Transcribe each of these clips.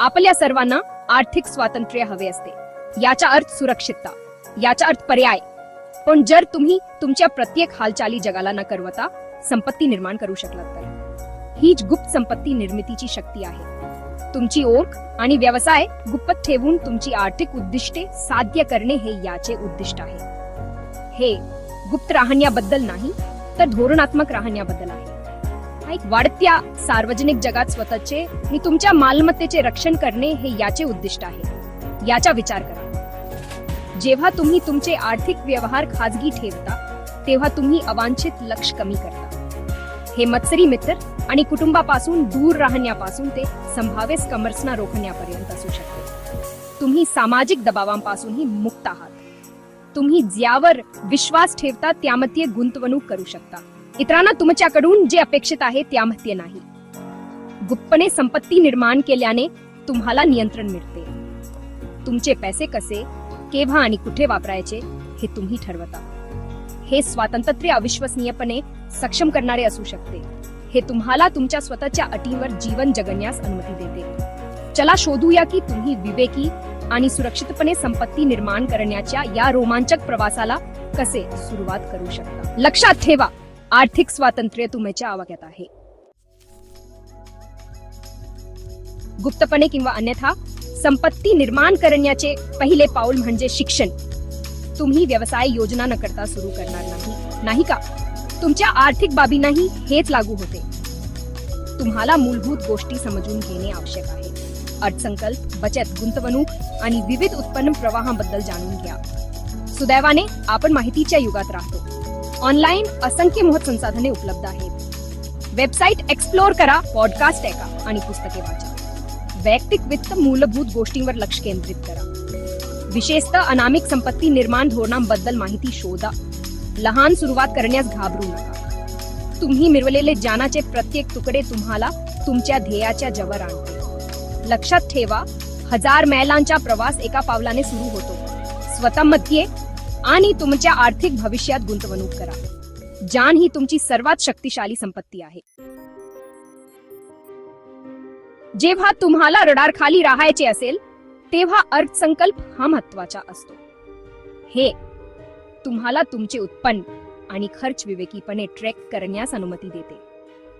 आपल्या सर्वांना आर्थिक स्वातंत्र्य हवे असते. याचा अर्थ सुरक्षितता याचा अर्थ पर्याय. पण जर तुम्ही तुमच्या प्रत्येक हालचाली जगाला न करवता संपत्ती निर्माण करू शकलात तर. हीच गुप्त संपत्ती निर्मितीची शक्ती आहे. तुमची ओळख आणि व्यवसाय गुप्त ठेवून तुमची आर्थिक उद्दिष्टे साध्य करणे हे याचे उद्दिष्ट आहे. हे गुप्त राहण्याबद्दल नाही तर धोरणात्मक राहण्याबद्दल आहे. वाढत्या सार्वजनिक जगात स्वतःचे आणि तुमच्या मालमत्तेचे रक्षण करणे हे याचे उद्दिष्ट आहे. याचा विचार करा. जेव्हा तुम्ही तुमचे आर्थिक व्यवहार खाजगी ठेवता तेव्हा तुम्ही अवांछित लक्ष कमी करता. हे मत्सरी मित्र आणि कुटुंबापासून दूर राहण्यापासून ते संभाव्य स्कमर्सना रोखण्यापर्यंत असू शकते. तुम्ही सामाजिक दबावांपासूनही मुक्त आहात. तुम्ही ज्यावर विश्वास ठेवता त्यामध्ये गुंतवणूक करू शकता. इतरांना तुमच्याकडून जे अपेक्षित आहे त्यामध्ये नाही. गुप्तपणे संपत्ती निर्माण केल्याने तुम्हाला नियंत्रण मिळते. तुमचे पैसे कसे केव्हा आणि कुठे वापरायचे हे तुम्ही ठरवता. हे स्वातंत्र्य अविश्वसनीयपणे सक्षम करणारे असू शकते. हे तुम्हाला तुमच्या स्वतःच्या अटींवर जीवन जगण्यास अनुमती देते. चला शोधूया की तुम्ही विवेकी आणि सुरक्षितपणे संपत्ती निर्माण करण्याच्या या रोमांचक प्रवासाला कसे सुरुवात करू शकता. लक्षात ठेवा आर्थिक स्वातंत्र्य तुमच्या आवाक्यात आहे. गुप्तपणे किंवा अन्यथा संपत्ती निर्माण करण्याचे पहिले पाऊल म्हणजे शिक्षण. तुम्ही व्यवसाय योजना न करता सुरू करणार नाही. नाही का? तुमच्या आर्थिक बाबींनाही हेच लागू होते. तुम्हाला मूलभूत गोष्टी समजून घेणे आवश्यक आहे. अर्थसंकल्प बचत गुंतवणूक आणि विविध उत्पन्न प्रवाहाबद्दल जाणून घ्या. सुदैवाने आपण माहितीच्या युगात राहतो. ऑनलाईन असंख्य मोहत संसाधने उपलब्ध आहेत. वेबसाईट एक्सप्लोर करा पॉडकास्ट ऐका आणि पुस्तके वाचा. वैयक्तिक वित्त मूलभूत गोष्टींवर लक्ष केंद्रित करा. विशेषतः अनामिक संपत्ती निर्माण धोरणांबद्दल माहिती शोधा. लहान सुरुवात करण्यास घाबरू नका. तुम्ही मिळवलेले ज्ञानाचे प्रत्येक तुकडे तुम्हाला तुमच्या ध्येयाच्या जवळ आणते लक्षात ठेवा हजार मैलांचा प्रवास एका पावलाने सुरू होतो. स्वतःमध्ये आणि तुमच्या आर्थिक भविष्यात गुंतवणूक करा. जान ही तुमची सर्वात शक्तिशाली संपत्ती आहे. जेव्हा तुम्हाला रडार खाली राहायचे असेल तेव्हा अर्थसंकल्प हा महत्त्वाचा असतो. हे तुम्हाला तुमचे उत्पन्न आणि खर्च विवेकीपणे ट्रॅक करण्यास अनुमती देते.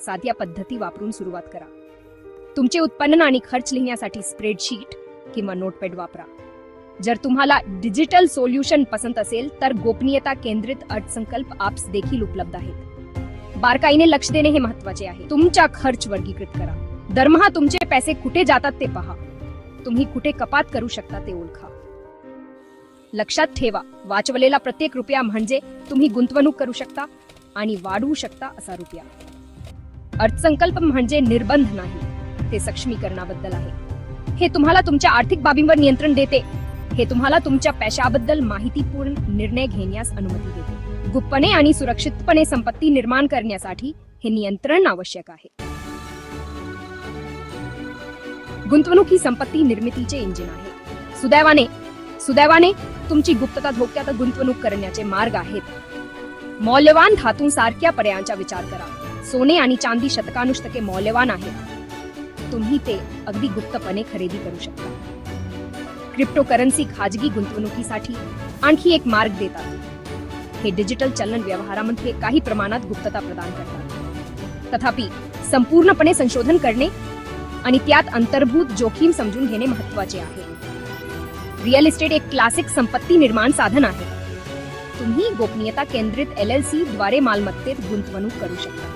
साध्या पद्धती वापरून सुरुवात करा. तुमचे उत्पन्न आणि खर्च लिहिण्यासाठी स्प्रेडशीट किंवा नोटपॅड वापरा. जर तुम्हाला डिजिटल सोल्युशन पसंत असेल तर गोपनीयता केंद्रित अर्थसंकल्प ॲप्स देखील उपलब्ध आहेत. बारकाईने लक्ष देणे हे महत्त्वाचे आहे. तुमचा खर्च वर्गीकृत करा. दरमहा तुमचे पैसे कुठे जातात ते पहा. तुम्ही कुठे कपात करू शकता ते ओळखा. लक्षात ठेवा वाचवलेला प्रत्येक रुपया म्हणजे तुम्ही गुंतवणूक करू शकता आणि वाढवू शकता असा रुपया. अर्थसंकल्प म्हणजे निर्बंध नाही ते सक्षमीकरणाबद्दल आहे. हे तुम्हाला तुमच्या आर्थिक बाबींवर नियंत्रण देते. हे तुम्हाला तुमच्या पैशाबद्दल माहितीपूर्ण निर्णय घेण्यास अनुमती देते. गुप्तपणे आणि सुरक्षितपणे संपत्ती निर्माण करण्यासाठी हे नियंत्रण आवश्यक आहे. गुंतवणूक ही संपत्ती निर्मितीचे इंजिन आहे. सुदैवाने सुदैवाने तुमची गुप्तता धोक्यात गुंतवणूक करण्याचे मार्ग आहेत. मौल्यवान धातूंसारख्या पर्यायांचा विचार करा. सोने आणि चांदी शतकानुशतके मौल्यवान आहेत. तुम्ही ते अगदी गुप्तपणे खरेदी करू शकता. क्रिप्टोकरन्सी खाजगी गुंतवणुकीसाठी आणखी एक मार्ग देतात. हे डिजिटल चलन व्यवहारामध्ये काही प्रमाणात गुप्तता प्रदान करतात. तथापि संपूर्णपणे संशोधन करणे आणि त्यात अंतर्भूत जोखीम समजून घेणे महत्त्वाचे आहे. रिअल इस्टेट एक क्लासिक संपत्ती निर्माण साधन आहे. तुम्ही गोपनीयता केंद्रित एल एल सी द्वारे मालमत्तेत गुंतवणूक करू शकता.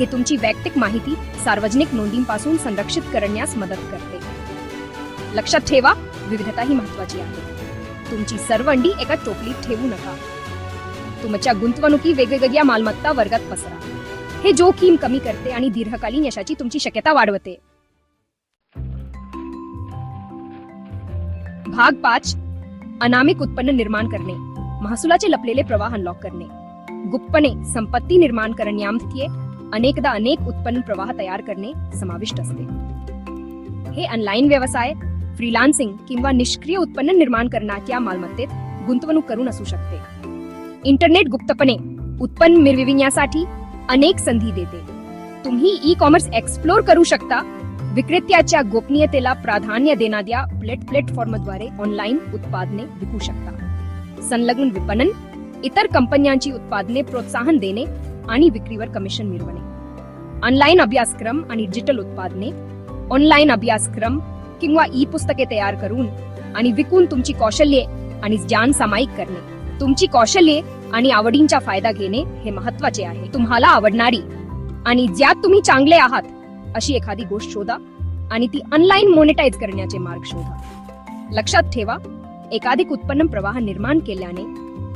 हे तुमची वैयक्तिक माहिती सार्वजनिक नोंदींपासून संरक्षित करण्यास मदत करते. लक्षात ठेवा विविधता ही महत्वाची आहे तुमची सर्व अंडी एका टोपलीत ठेवू नका. तुमच्या गुंतवणुकी वेगवेगळ्या मालमत्ता वर्गात पसरा. हे जोखीम कमी करते आणि दीर्घकालीन यशाची तुमची शक्यता वाढवते. भाग पाच. अनामिक उत्पन्न निर्माण करणे. महसुलाचे लपलेले प्रवाह अनलॉक करणे. गुप्तपणे संपत्ती निर्माण करण्यामध्ये अनेकदा अनेक उत्पन्न प्रवाह तयार करणे समाविष्ट असते. हे ऑनलाईन व्यवसाय फ्रीलान्सिंग किंवा निष्क्रिय उत्पन्न निर्माण करण्याच्या मालमत्तेत गुंतवणूक करून असू शकते. इंटरनेट गुप्तपणे उत्पन्न मिळविण्यासाठी अनेक संधी देते. तुम्ही ई कॉमर्स एक्सप्लोर करू शकता. विक्रेत्याच्या गोपनीयतेला प्राधान्य देणाऱ्या प्लेट प्लॅटफॉर्मद्वारे ऑनलाईन उत्पादने विकू शकता. संलग्न विपणन इतर कंपन्यांची उत्पादने प्रोत्साहन देणे आणि विक्रीवर कमिशन मिळवणे. ऑनलाईन अभ्यासक्रम आणि डिजिटल उत्पादने ऑनलाईन अभ्यासक्रम किंवा ई पुस्तके तयार करून आणि विकून तुमची कौशल्ये आणि ज्ञान सामायिक करणे. तुमची कौशल्ये आणि आवडींचा फायदा घेणे हे महत्त्वाचे आहे. तुम्हाला आवडणारी आणि ज्यात तुम्ही चांगले आहात अशी एखादी गोष्ट शोधा आणि ती ऑनलाईन मोनिटाईज करण्याचे मार्ग शोधा. लक्षात ठेवा एकाधिक उत्पन्न प्रवाह निर्माण केल्याने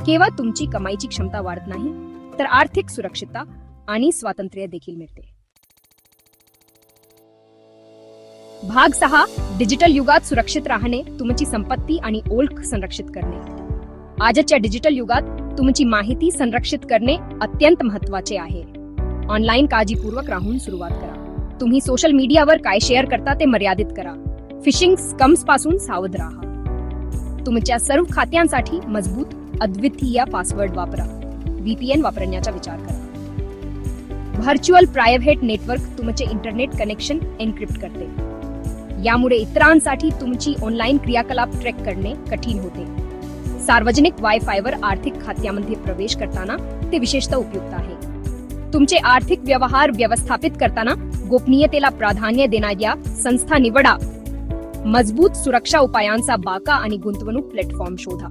केवळ तुमची कमाईची क्षमता वाढत नाही तर आर्थिक सुरक्षितता आणि स्वातंत्र्य देखील मिळते. भाग सहा डिजिटल युगात सुरक्षित राहणे तुमची संपत्ती आणि ओळख संरक्षित करणे. आजच्या डिजिटल युगात तुमची माहिती संरक्षित करणे अत्यंत महत्त्वाचे आहे. ऑनलाईन काळजीपूर्वक राहून सुरुवात करा. तुम्ही सोशल मीडियावर काय शेअर करता ते मर्यादित करा. फिशिंग स्कम्सपासून सावध राहा. तुमच्या सर्व खात्यांसाठी मजबूत अद्वितीय पासवर्ड वापरा. व्हीपीएन वापरण्याचा विचार करा. व्हर्च्युअल प्रायव्हेट नेटवर्क तुमचे इंटरनेट कनेक्शन एन्क्रिप्ट करते. यामुळे इतरांसाठी तुमची ऑनलाईन क्रियाकलाप ट्रॅक करणे कठीण होते. सार्वजनिक वायफायवर आर्थिक खात्यामध्ये प्रवेश करताना ते विशेषतः उपयुक्त आहे. तुमचे आर्थिक व्यवहार व्यवस्थापित करताना गोपनीयतेला प्राधान्य देणाऱ्या संस्था निवडा. मजबूत सुरक्षा उपायांचा बाका आणि गुंतवणूक प्लॅटफॉर्म शोधा.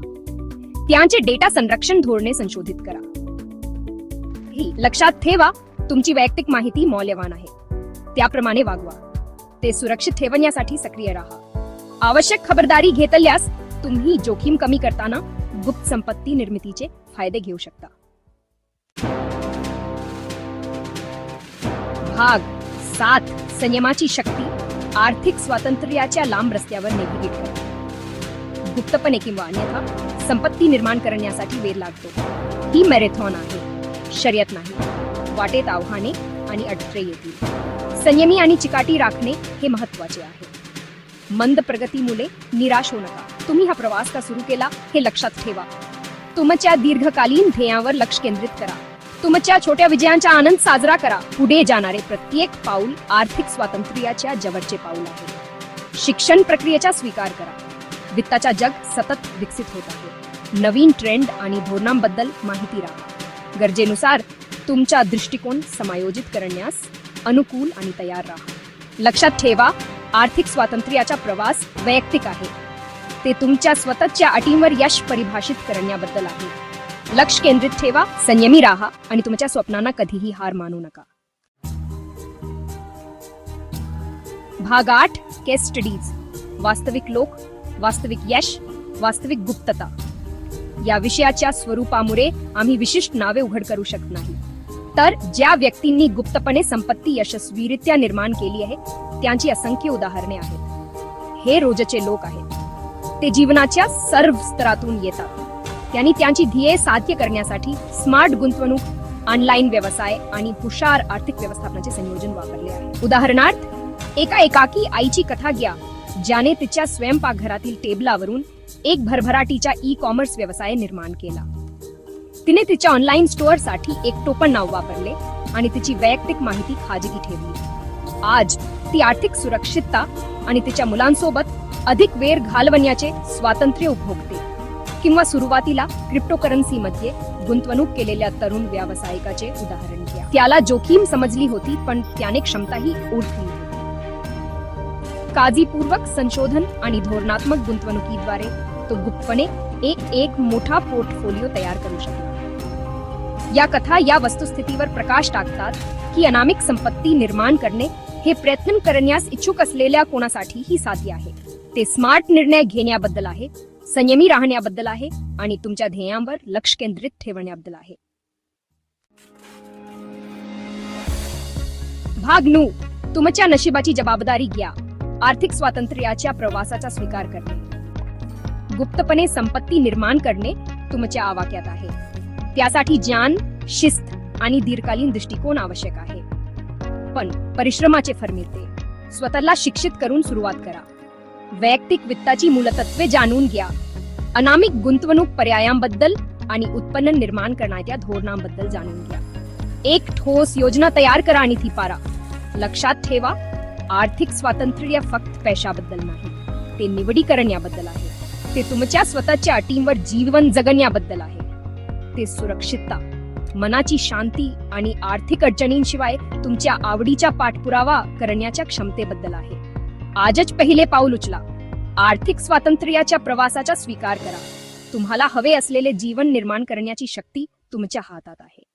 त्यांचे डेटा संरक्षण धोरणे संशोधित करा. ही लक्षात ठेवा तुमची वैयक्तिक माहिती मौल्यवान आहे. त्याप्रमाणे वागवा. ते सुरक्षित ठेवण्यासाठी सक्रिय राहा. आवश्यक खबरदारी घेतल्यास तुम्ही जोखीम कमी करताना गुप्त संपत्ती निर्मितीचे फायदे घेऊ शकता. भाग सात. संयमाची शक्ती आर्थिक स्वातंत्र्याच्या लांब रस्त्यावर नेव्हिगेट करते. गुप्तपणे किंवा अन्यथा संपत्ती निर्माण करण्यासाठी वेळ लागतो. ही मॅरेथॉन आहे. शर्यत नाही. वाटेत आव्हाने आणि अडथळे येतील. संयमी आणि चिकाटी राखणे हे महत्त्वाचे आहे. मंद प्रगतीमुळे निराश होऊ नका. तुम्ही हा प्रवास का सुरू केला हे लक्षात ठेवा. तुमच्या दीर्घकालीन ध्येयावर लक्ष केंद्रित करा. तुमच्या छोट्या विजयांचा आनंद साजरा करा. पुढे जाणारे प्रत्येक पाऊल आर्थिक स्वातंत्र्याच्या जवळचे पाऊल आहे. शिक्षण प्रक्रियेचा स्वीकार करा. वित्ताचा जग सतत विकसित होत आहे. नवीन ट्रेंड आणि धोरणांबद्दल माहिती राहा गरजेनुसार तुमचा दृष्टिकोन समायोजित करण्यास अनुकूल आणि तयार राहा. लक्षात ठेवा आर्थिक स्वातंत्र्याचा प्रवास वैयक्तिक आहे. ते तुमच्या स्वतःच्या अटींवर यश परिभाषित करण्याबद्दल आहे. लक्ष केंद्रित ठेवा संयमी राहा आणि तुमच्या स्वप्नांना कधीही हार मानू नका. भाग आठ केस स्टडीज वास्तविक लोक वास्तविक यश वास्तविक गुप्तता. या विषयाच्या स्वरूपामुळे आम्ही विशिष्ट नावे उघड करू शकत नाही. तर ज्या व्यक्तींनी गुप्तपणे संपत्ती यशस्वीरित्या निर्माण केली आहे त्यांची असंख्य उदाहरणे आहेत. हे रोजचे लोक आहेत. ते जीवनाच्या सर्व स्तरातून येतात. त्यांनी त्यांची ध्येय साध्य करण्यासाठी स्मार्ट गुंतवणूक ऑनलाईन व्यवसाय आणि हुशार आर्थिक व्यवस्थापनाचे संयोजन वापरले आहे. उदाहरणार्थ एका एकाकी आईची कथा घ्या ज्याने तिच्या स्वयंपाकघरातील टेबलावरून एक भरभराटीचा ई कॉमर्स व्यवसाय निर्माण केला. तिने तिच्या ऑनलाईन स्टोअरसाठी एक टोपण नाव वापरले आणि तिची वैयक्तिक माहिती खाजगी ठेवली. आज ती आर्थिक सुरक्षितता आणि तिच्या मुलांसोबत अधिक वेळ घालवण्याचे स्वातंत्र्य उपभोगते किंवा सुरुवातीला क्रिप्टोकरन्सी मध्ये गुंतवणूक केलेल्या तरुण व्यावसायिकाचे उदाहरण घ्या. त्याला जोखीम समजली होती पण त्याने क्षमताही ओळखली काळजीपूर्वक संशोधन आणि धोरणात्मक गुंतवणुकीद्वारे तो गुप्तपणे एक एक मोठा पोर्टफोलिओ तयार करू शकला. या कथा या वस्तुस्थितीवर प्रकाश टाकतात की अनामिक संपत्ती निर्माण करणे हे प्रयत्न करण्यास इच्छुक असलेल्या कोणासाठीही साध्य आहे. ते स्मार्ट निर्णय घेण्याबद्दल आहे संयमी राहण्याबद्दल आहे आणि तुमच्या ध्येयांवर लक्ष केंद्रित ठेवण्याबद्दल आहे. भाग नऊ. तुमच्या नशिबाची जबाबदारी घ्या. आर्थिक स्वातंत्र्याच्या प्रवासाचा स्वीकार करणे. गुप्तपणे संपत्ती निर्माण करणे तुमच्या आवाक्यात आहे. त्यासाठी ज्ञान शिस्त आणि दीर्घकालीन दृष्टिकोन आवश्यक आहे. पण परिश्रमाचे फर मिळते. स्वतःला शिक्षित करून सुरुवात करा. वैयक्तिक वित्ताची मूलतत्वे जाणून घ्या. अनामिक गुंतवणूक पर्यायांबद्दल आणि उत्पन्न निर्माण करण्याच्या धोरणांबद्दल जाणून घ्या. एक ठोस योजना तयार करा आणि ती पारा. लक्षात ठेवा आर्थिक स्वातंत्र्य फक्त पैशाबद्दल नाही ते निवडीकरण याबद्दल आहे. ते तुमच्या स्वतःच्या अटींवर जीवन जगण्याबद्दल आहे. ते सुरक्षितता मनाची शांती आणि आर्थिक अडचणींशिवाय तुमच्या आवडीचा पाठपुरावा करण्याच्या क्षमतेबद्दल आहे. आजच पहिले पाऊल उचला. आर्थिक स्वातंत्र्याच्या प्रवासाचा स्वीकार करा. तुम्हाला हवे असलेले जीवन निर्माण करण्याची शक्ती तुमच्या हातात आहे.